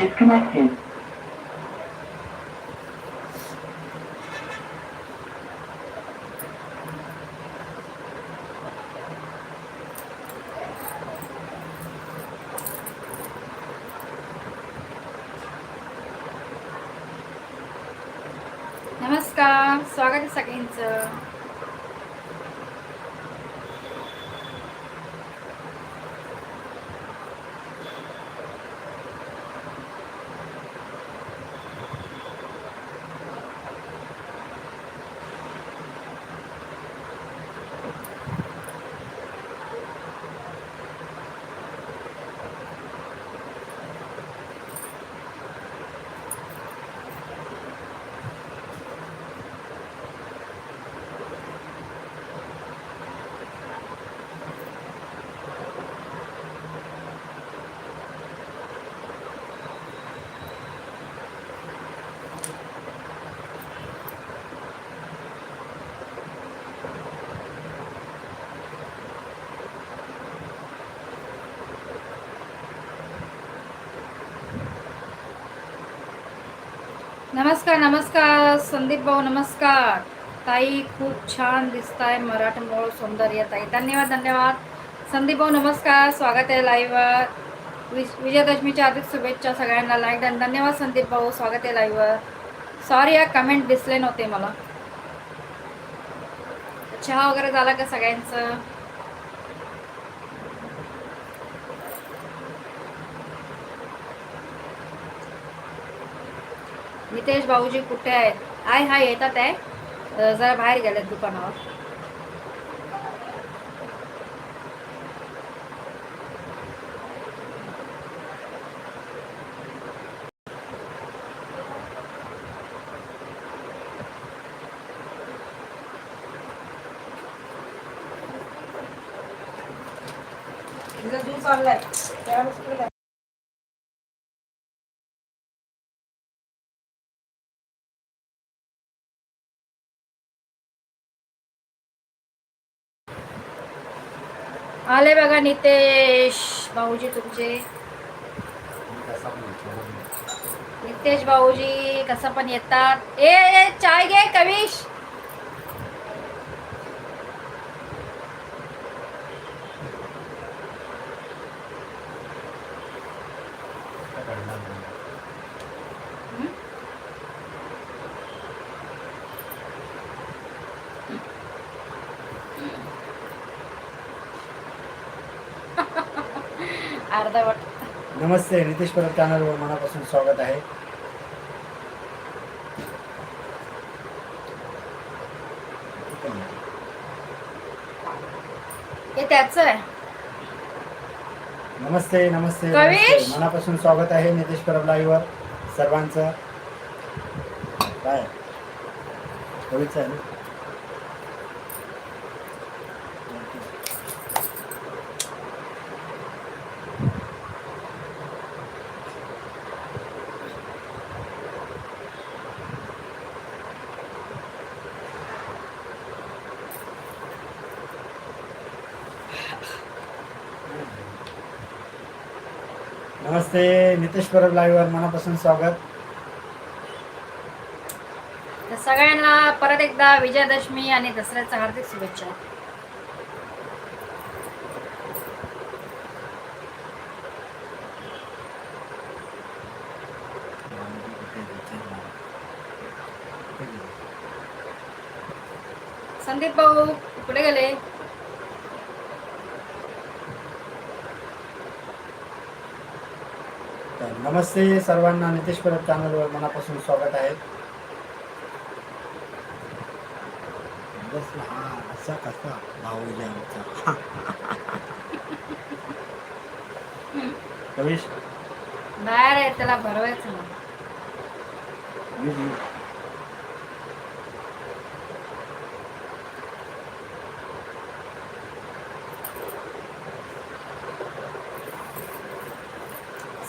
disconnected. नमस्कार स्वागत आहे सगळ्यांचं नमस्कार नमस्कार संदीप भाऊ नमस्कार. ताई खूप छान दिसताय मराठमोळ सौंदर्य ताई. धन्यवाद धन्यवाद. संदीप भाऊ नमस्कार. स्वागत आहे लाईव्हवर विज विजयादशमीच्या अधिक शुभेच्छा सगळ्यांना लाईक डन धन्यवाद संदीप भाऊ. स्वागत आहे लाईव्हवर सॉरी या कमेंट दिसले नव्हते मला. चहा वगैरे झाला का सगळ्यांचं? नितेश भाऊजी कुठे आहेत? आय हाय येतात आहे. जरा बाहेर गेलेत दुकानावर. दूध चाललाय. आले बघा नितेश भाऊजी तुमचे. नितेश भाऊजी कसं पण येतात. ए ए चाय घे कविश. नमस्ते नितेश परब चॅनलवर मनापासून स्वागत आहे हे त्याच आहे नमस्ते नमस्ते कविश? नमस्ते. मनापासून स्वागत आहे नितेश परब लाईव्हवर सर्वांचं काय कविच आहे ना? नमस्ते नितेश परब लाईव्हवर मनापासून स्वागत. सगळ्यांना परत एकदा विजयादशमी आणि दसऱ्याच्या हार्दिक शुभेच्छा. संदीप भाऊ कुठे गेले? नमस्ते सर्वांना नितेश परब चॅनलवर मनापासून स्वागत आहे. बस हा असा कसा भाऊजी आमचा कविश बाहेर आहे त्याला भरवायचं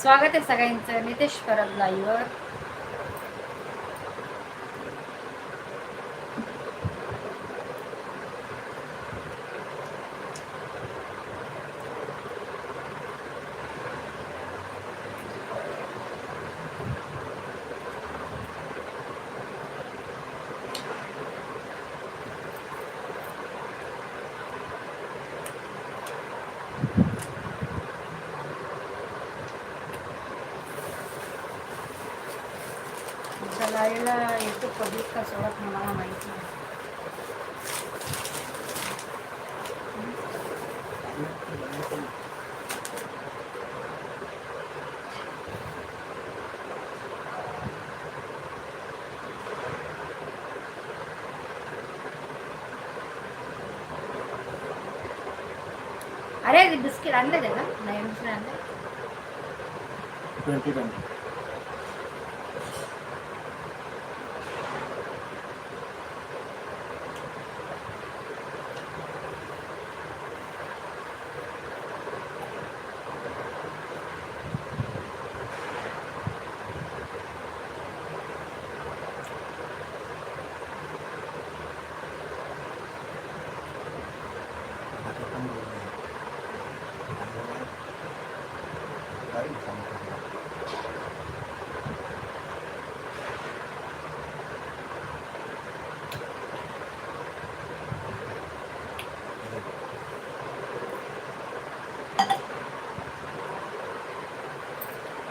स्वागत आहे सगळ्यांचं. नितेश परब लाईव्हवर येतो कधीच का सोडत नाही मला माहिती नाही अरे बिस्किट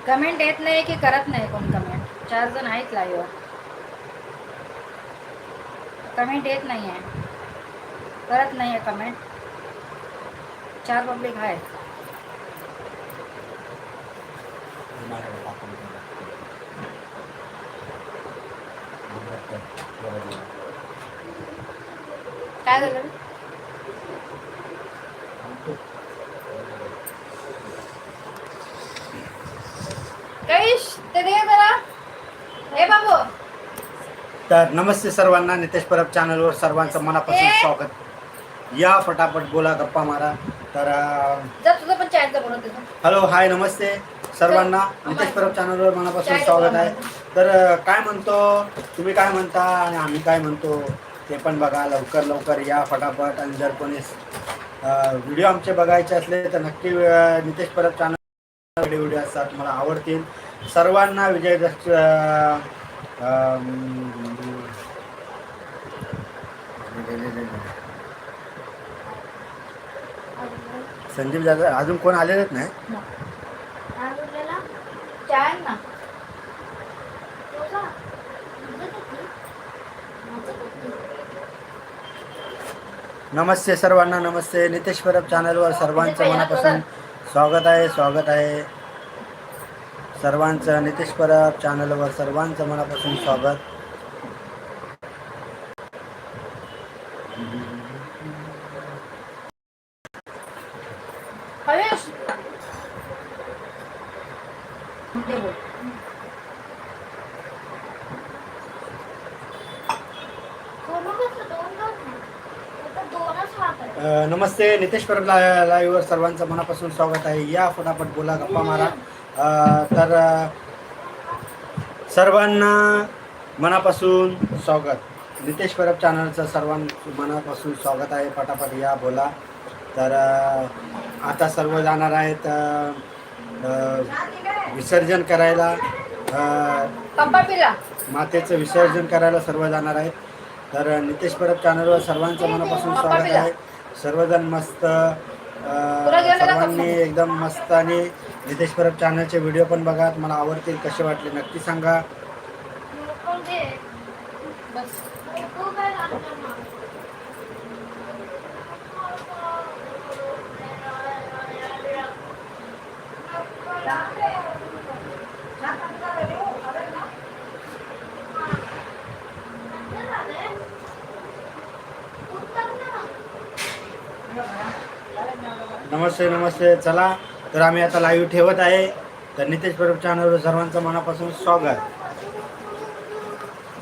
कमेंट येत नाही की करत नाही कोण कमेंट चार जण आहेत लाईव्हवर कमेंट येत नाही आहे करत नाही आहे कमेंट चार पब्लिक आहेत काय झालं? तर नमस्ते सर्वांना नितेश परब चॅनलवर सर्वांचं मनापासून स्वागत. या फटाफट बोला गप्पा मारा. तर हॅलो हाय नमस्ते सर्वांना. नितेश परब चॅनलवर मनापासून स्वागत आहे. तर काय म्हणतो? तुम्ही काय म्हणता आणि आम्ही काय म्हणतो? ते पण बघा लवकर लवकर या फटाफट. आणि जर कोणी व्हिडिओ आमचे बघायचे असले तर नक्की नितेश परब चॅनल व्हिडिओ असतात मला आवडतील. सर्वांना विजयदशमी संजीव जाधव अजून कोण आलेलेच नाही. नमस्ते सर्वांना नमस्ते. नितेश परब चॅनलवर सर्वांचं मनापासून स्वागत आहे स्वागत आहे. सर्वांचं नितेश परब चॅनलवर सर्वांचं मनापासून स्वागत हवेश ते बोल अ, नमस्ते नितेश परब ला लाईव्हवर सर्वांचं मनापासून स्वागत आहे. या फटाफट बोला गप्पा मारा. तर सर्वांना मनापासून स्वागत. नितेश परब चॅनलचं सर्वांचं मनापासून स्वागत आहे. फटाफट या बोला. तर आता सर्व जाणार आहेत विसर्जन करायला. मातेचं विसर्जन करायला सर्व जाणार आहेत. तर नितेश परब चॅनलवर सर्वांचं मनापासून स्वागत आहे. सर्वजण मस्त सर्वांनी एकदम मस्त आणि नितेश परब चॅनलचे व्हिडिओ पण बघा मला आवडतील कसे वाटले नक्की सांगा. नमस्ते नमस्ते. चला तर आम्ही आता लाईव्ह ठेवत आहे. तर नितेश परब चॅनलवर सर्वांचं मनापासून स्वागत.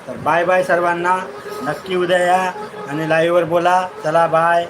तर बाय बाय सर्वांना. नक्की उद्या या आणि लाईव्हवर बोला. चला बाय